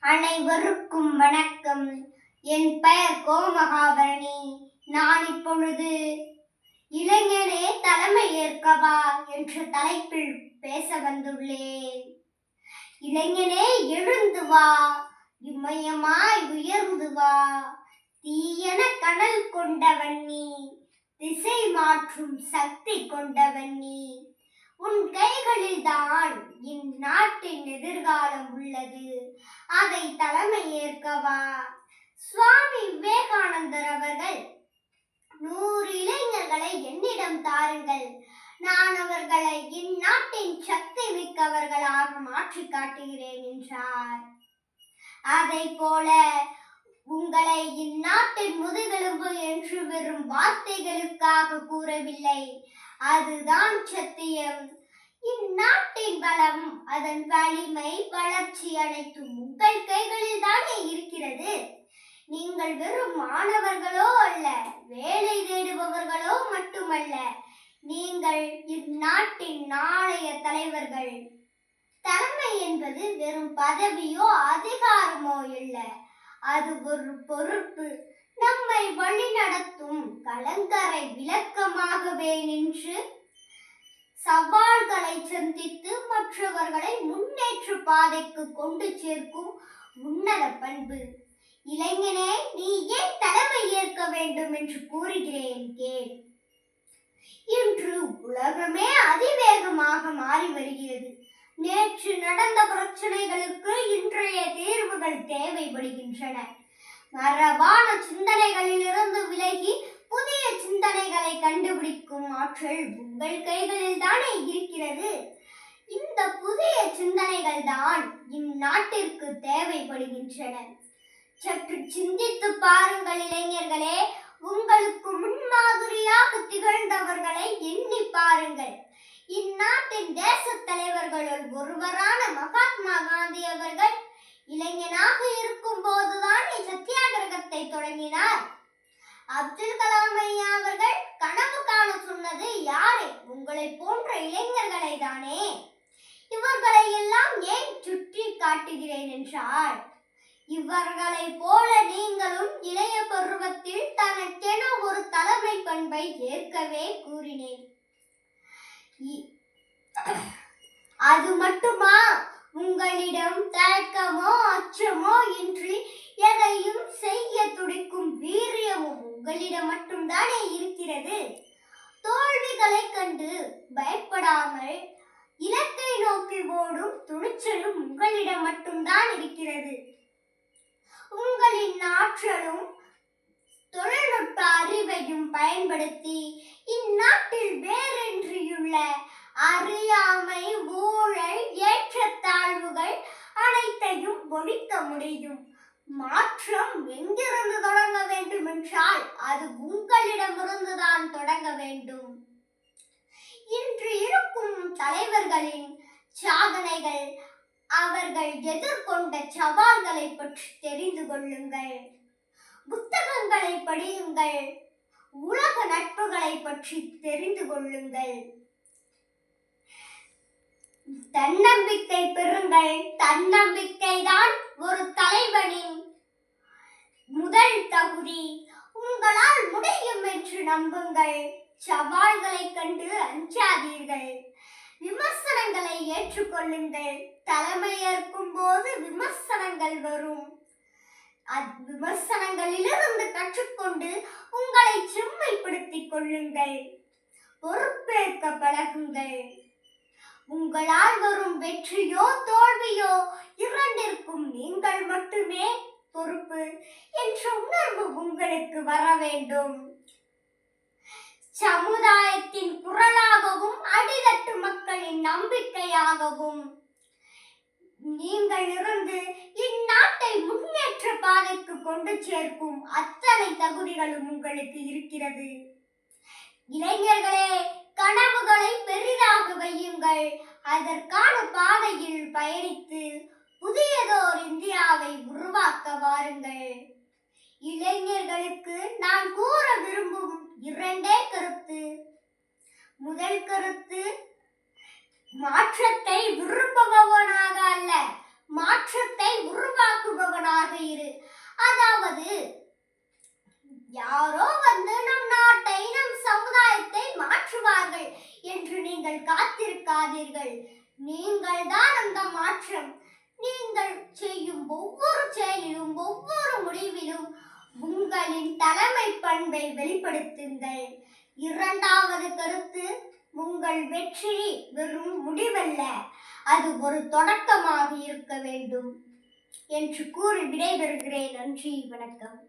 அனைவருக்கும் வணக்கம். என் பெயர் கோமகாபரணி. நான் இப்பொழுது இளைஞனே தலைமை ஏற்கவா என்ற தலைப்பில் பேச வந்துள்ளேன். இளைஞனே எழுந்து வா இமயமாய் உயர்ந்து வா. தீயன கனல் கொண்டவன் நீ திசை மாற்றும் சக்தி கொண்டவன் நீ. உன் கைகளில்தான் இந்நாட்டின் எதிர்காலம் உள்ளது. அதை தலைமை ஏற்கவா சுவாமி விவேகானந்தர் அவர்கள் நூறு இளைஞர்களை என்னிடம் தாருங்கள். நான் அவர்களை இந்நாட்டின் சக்தி மிக்கவர்களாக மாற்றி காட்டுகிறேன் என்றார். அதை போல உங்களை இந்நாட்டின் முதுகெலும்பு என்று வெறும் வார்த்தைகளும் வார்த்தைகளுக்காக கூறவில்லை. அதுதான் சத்தியம். இந்நாட்டின் பலம் அதன் வலிமை வளர்ச்சி அனைத்தும் உங்கள் கைகளில் தானே இருக்கிறது. நீங்கள் வெறும் மாணவர்களோ அல்ல வேலை தேடுபவர்களோ மட்டுமல்ல நீங்கள் இந்நாட்டின் நாளைய தலைவர்கள். தலைமை என்பது வெறும் பதவியோ அதிகாரமோ இல்லை. அது ஒரு பொறுப்பு. நம்மை வழிநடத்தும் கலங்கரை விளக்கமாகவே நின்று சவால்களை சந்தித்து மற்றவர்களை முன்னேற்ற பாதைக்கு கொண்டு சேர்க்கும் உன்னத பண்பு. இளைஞனே நீ ஏன் தலைமை ஏற்க வேண்டும் என்று கூறுகிறேன் கேள். இன்று உலகமே அதிவேகமாக மாறி வருகிறது. நேற்று நடந்த பிரச்சனைகளுக்கு இன்றைய தீர்வுகள் தேவைப்படுகின்றன. மரபான சிந்தனைகளிலிருந்து விலகி புதிய சிந்தனைகளை கண்டுபிடிக்கும் ஆற்றல் உங்கள் கைகளில் தானே இருக்கிறது. இந்த புதிய சிந்தனைகள் தான் இந்நாட்டிற்கு தேவைப்படுகின்றன. சற்று சிந்தித்து பாருங்கள் இளைஞர்களே உங்களுக்கு முன்மாதிரியாக திகழ்ந்தவர்களை எண்ணி பாருங்கள். இந்நாட்டின் தேச தலைவர்களுள் ஒருவரான மகாத்மா காந்தி அவர்கள் சத்தியாகிரகத்தை தொடங்கினார். அப்துல் கலாம் ஐயா அவர்கள் கனவு காண சொன்னது யாரை? உங்களை போன்ற இளைஞர்களை தானே. இவர்களை எல்லாம் ஏன் சுற்றி காட்டுகிறேன் என்றால் இவர்களை போல நீங்களும் இளைய பருவத்தில் தனக்கென ஒரு தலைமை பண்பை ஏற்கவே கூறினேன். அது மட்டுமா? உங்களிடம் தயக்கமோ அச்சமோ இன்றி மட்டும் மட்டும்தானே இருக்கிறது? தோல்விகளை கண்டு பயப்படாமல் இலக்கை நோக்கி ஓடும் துணிச்சலும் உங்களிடம் மட்டும்தான் இருக்கிறது. உங்களின் ஆற்றலும் தொழில்நுட்ப அறிவையும் பயன்படுத்தி இந்நாட்டில் வேறென்றியுள்ள அறியாமை ஊழல் ஏற்றத்தாழ்வுகள் அனைத்தையும் ஒழிக்க முடியும். மாற்றம் எங்கிருந்து தொடங்க வேண்டும் என்றால் அது உங்களிடமிருந்து தான் தொடங்க வேண்டும். இன்று இருக்கும் தலைவர்களின் சாதனைகள் அவர்கள் எதிர்கொண்ட சவால்களை பற்றி தெரிந்து கொள்ளுங்கள். புத்தகங்களை படியுங்கள். உலக நட்புகளை பற்றி தெரிந்து கொள்ளுங்கள். தன்னம்பிக்கை பெறுங்கள். தன்னம்பிக்கை தான் ஒரு தலைவனின் முதல் தகுதி. உங்களால் முடியும் என்று நம்புங்கள். சவால்களை கண்டு அஞ்சாதீர்கள். விமர்சனங்களை ஏற்றுக்கொள்ளுங்கள். தலைமையேற்கும் போது விமர்சனங்கள் வரும். அத் விமர்சனங்களிலிருந்து கற்றுக்கொண்டு உங்களை செம்மைப்படுத்திக் கொள்ளுங்கள். பொறுப்பேற்க பழகுங்கள். உங்களால் வரும் வெற்றியோ தோல்வியோ இரண்டிற்கும் நீங்கள் மட்டுமே பொறுப்பு என்ற உணர்வு உங்களுக்கு வர வேண்டும். சமுதாயத்தின் குரலாகவும் அடிதட்டு மக்களின் நம்பிக்கையாகவும். நீங்கள் இருந்து இந்நாட்டை முன்னேற்ற பாதைக்கு கொண்டு சேர்க்கும் அத்தனை தகுதிகளும் உங்களுக்கு இருக்கிறது. இளைஞர்களே கனவுகளை பெரிதாக வையுங்கள். அதற்கான பாதையில் பயணித்து புதியதோர் இந்தியாவை உருவாக்க வாருங்கள். இளைஞர்களுக்கு நான் கூற விரும்பும் இரண்டே கருத்து. முதல் கருத்து மாற்றத்தை விரும்புபவனாக அல்ல. மாற்றத்தை உருவாக்குபவனாக இரு. அதாவது யாரோ வந்து நம் நாட்டை நம் சமுதாயத்தை மாற்றுவார்கள் என்று நீங்கள் காத்திருக்காதீர்கள். நீங்கள் தான் அந்த மாற்றம். நீங்கள் செய்யும் ஒவ்வொரு செயலிலும் ஒவ்வொரு உங்களின் தலைமை பண்பை வெளிப்படுத்துங்கள். இரண்டாவது கருத்து உங்கள் வெற்றி வெறும் முடிவல்ல அது ஒரு தொடக்கமாக இருக்க வேண்டும். என்று கூறி விடைபெறுகிறேன். நன்றி வணக்கம்.